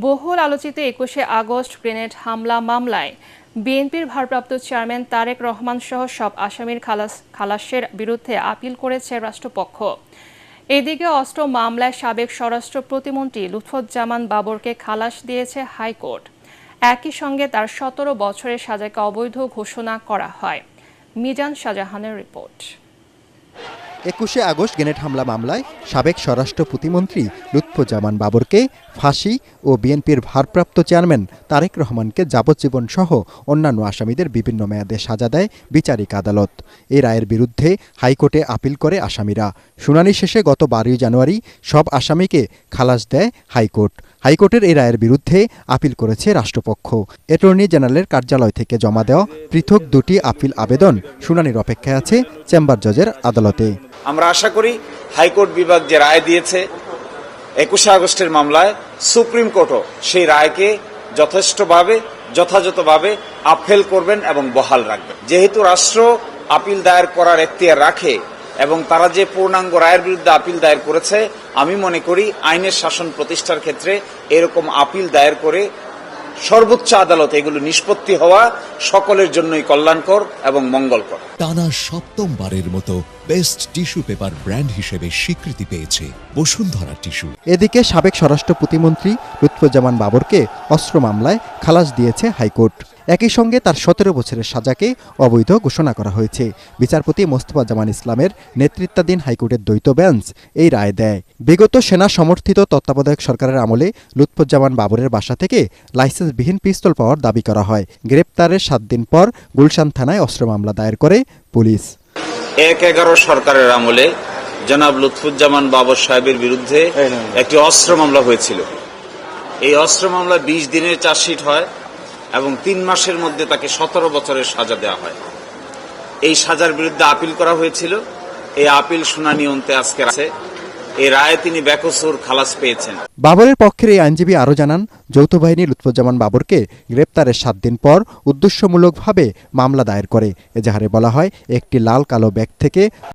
বহুল আলোচিত একুশে আগস্ট গ্রেনেড হামলা মামলায় বিএনপির ভারপ্রাপ্ত চেয়ারম্যান তারেক রহমান সহ সব আসামির খালাস, খালাসের বিরুদ্ধে আপিল করেছে রাষ্ট্রপক্ষ। এদিকে অস্ত্র মামলায় সাবেক স্বরাষ্ট্র প্রতিমন্ত্রী লুৎফুজ্জামান বাবরকে খালাস দিয়েছে হাইকোর্ট। একই সঙ্গে তার সতেরো বছরের সাজাকে অবৈধ ঘোষণা করা হয়। মিজান শাহজাহানের রিপোর্ট। একুশে আগস্ট গ্রেনেড হামলা মামলায় সাবেক স্বরাষ্ট্র প্রতিমন্ত্রী লুৎফুজ্জামান বাবরকে ফাঁসি ও বিএনপির ভারপ্রাপ্ত চেয়ারম্যান তারেক রহমানকে যাবজ্জীবন সহ অন্যান্য আসামিদের বিভিন্ন মেয়াদে সাজা দেয় বিচারিক আদালত। এই রায়ের বিরুদ্ধে হাইকোর্টে আপিল করে আসামিরা। শুনানি শেষে গত বারোই জানুয়ারি সব আসামিকে খালাস দেয় হাইকোর্ট। হাইকোর্টের এই রায়ের বিরুদ্ধে আপিল করেছে রাষ্ট্রপক্ষ। অ্যাটর্নি জেনারেলের কার্যালয় থেকে জমা দেওয়া পৃথক দুটি আপিল আবেদন শুনানির অপেক্ষায় আছে চেম্বার জজের আদালতে। আমরা আশা করি হাইকোর্ট বিভাগ যে রায় দিয়েছে একুশে আগস্টের মামলায় সুপ্রিম কোর্টও সেই রায়কে যথেষ্টভাবে, যথাযথভাবে আপহেল করবেন এবং বহাল রাখবেন। যেহেতু রাষ্ট্র আপিল দায়ের করার এখতিয়ার রাখে এবং তারা যে পূর্ণাঙ্গ রায়ের বিরুদ্ধে আপিল দায়ের করেছে, আমি মনে করি আইনের শাসন প্রতিষ্ঠার ক্ষেত্রে এরকম আপিল দায়ের করে সর্বোচ্চ আদালত এগুলো নিষ্পত্তি হওয়া সকলের জন্যই কল্যাণকর এবং মঙ্গলকর। টানা সপ্তমবারের মতো বেস্ট টিস্যু পেপার ব্র্যান্ড হিসেবে স্বীকৃতি পেয়েছে বসুন্ধরা টিস্যু। এদিকে সাবেক স্বরাষ্ট্র প্রতিমন্ত্রী লুৎফুজ্জামান বাবরকে অস্ত্র মামলায় খালাস দিয়েছে হাইকোর্ট। একই সঙ্গে তার সতেরো বছরের সাজাকে অবৈধ ঘোষণা করা হয়েছে। বিচারপতি মোস্তফা জামান ইসলামের নেতৃত্বাধীন হাইকোর্টের দ্বৈত বেঞ্চ এই রায় দেয়। বিগত সেনা সমর্থিত তত্ত্বাবধায়ক সরকারের আমলে লুৎফুজ্জামান বাবরের বাসা থেকে লাইসেন্সবিহীন পিস্তল পাওয়ার দাবি করা হয়। গ্রেপ্তারের সাত দিন পর গুলশান থানায় অস্ত্র মামলা দায়ের করে পুলিশ। এক এগারো সরকারের আমলে জনাব লুৎফুজ্জামান বাবর সাহেবের বিরুদ্ধে একটি অস্ত্র মামলা হয়েছিল। এই অস্ত্র মামলা বিশ দিনের চার্জশিট হয় এবং তিন মাসের মধ্যে তাকে সতেরো বছরের সাজা দেওয়া হয়। এই সাজার বিরুদ্ধে আপিল করা হয়েছিল। এই আপিল শুনানি অন্তে আজকে আছে এই রায়ে তিনি ব্যাকসুর খালাস পেয়েছেন। বাবরের পক্ষের এই আইনজীবী আরও জানান, যৌথ বাহিনী লুৎফুজ্জামান বাবরকে গ্রেপ্তারের সাত দিন পর উদ্দেশ্যমূলকভাবে মামলা দায়ের করে। এজাহারে বলা হয়, একটি লাল কালো ব্যাগ থেকে